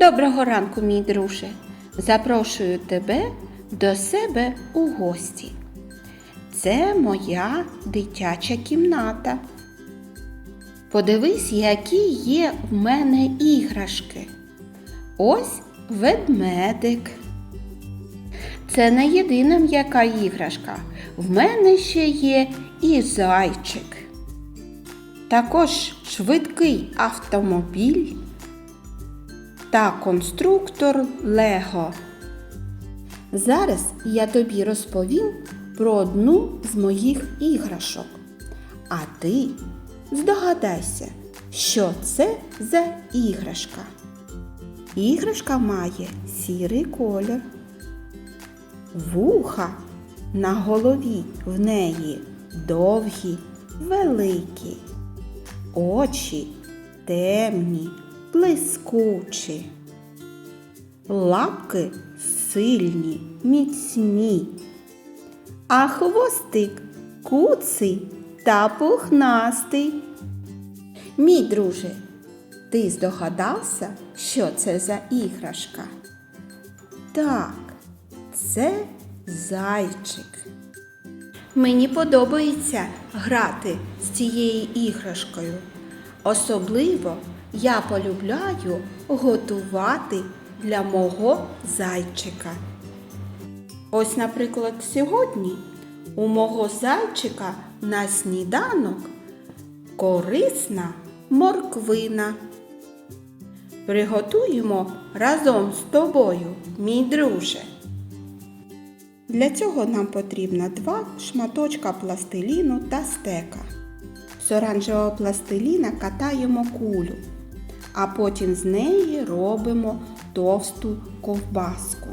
Доброго ранку, мій друже. Запрошую тебе до себе у гості. Це моя дитяча кімната. Подивись, які є в мене іграшки. Ось ведмедик. Це не єдина м'яка іграшка. В мене ще є і зайчик. Також швидкий автомобіль та конструктор Лего. Зараз я тобі розповім про одну з моїх іграшок. А ти здогадайся, що це за іграшка. Іграшка має сірий колір. Вуха на голові в неї довгі, великі, очі темні, блискучі, лапки сильні, міцні, а хвостик куций та пухнастий. Мій друже, ти здогадався, що це за іграшка? Так, це зайчик. Мені подобається грати з цією іграшкою. Особливо я полюбляю готувати для мого зайчика. Ось, наприклад, сьогодні у мого зайчика на сніданок корисна морквина. Приготуємо разом з тобою, мій друже. Для цього нам потрібно два шматочка пластиліну та стека. З оранжевого пластиліна катаємо кулю, а потім з неї робимо товсту ковбаску.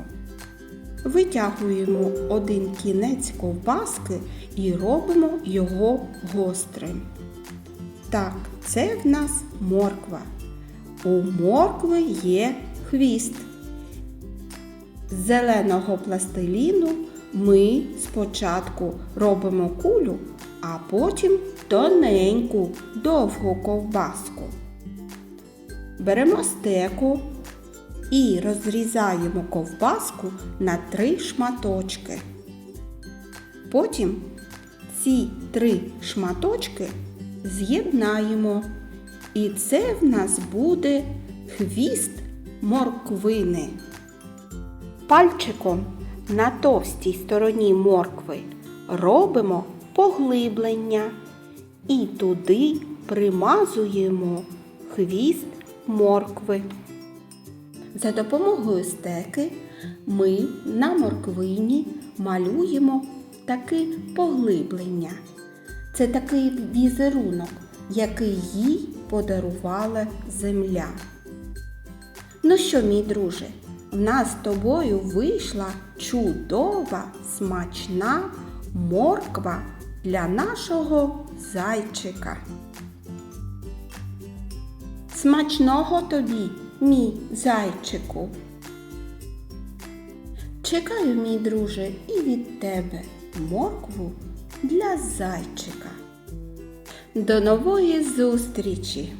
Витягуємо один кінець ковбаски і робимо його гострим. Так, це в нас морква. У моркви є хвіст. Зеленого пластиліну ми спочатку робимо кулю, а потім тоненьку довгу ковбаску. Беремо стеку і розрізаємо ковбаску на три шматочки. Потім ці три шматочки з'єднаємо. І це в нас буде хвіст морквини. Пальчиком на товстій стороні моркви робимо поглиблення і туди примазуємо хвіст моркви. За допомогою стеки ми на морквині малюємо таке поглиблення. Це такий візерунок, який їй подарувала земля. Ну що, мій друже, в нас з тобою вийшла чудова, смачна морква для нашого зайчика. Смачного тобі, мій зайчику. Чекаю, мій друже, і від тебе моркву для зайчика. До нової зустрічі!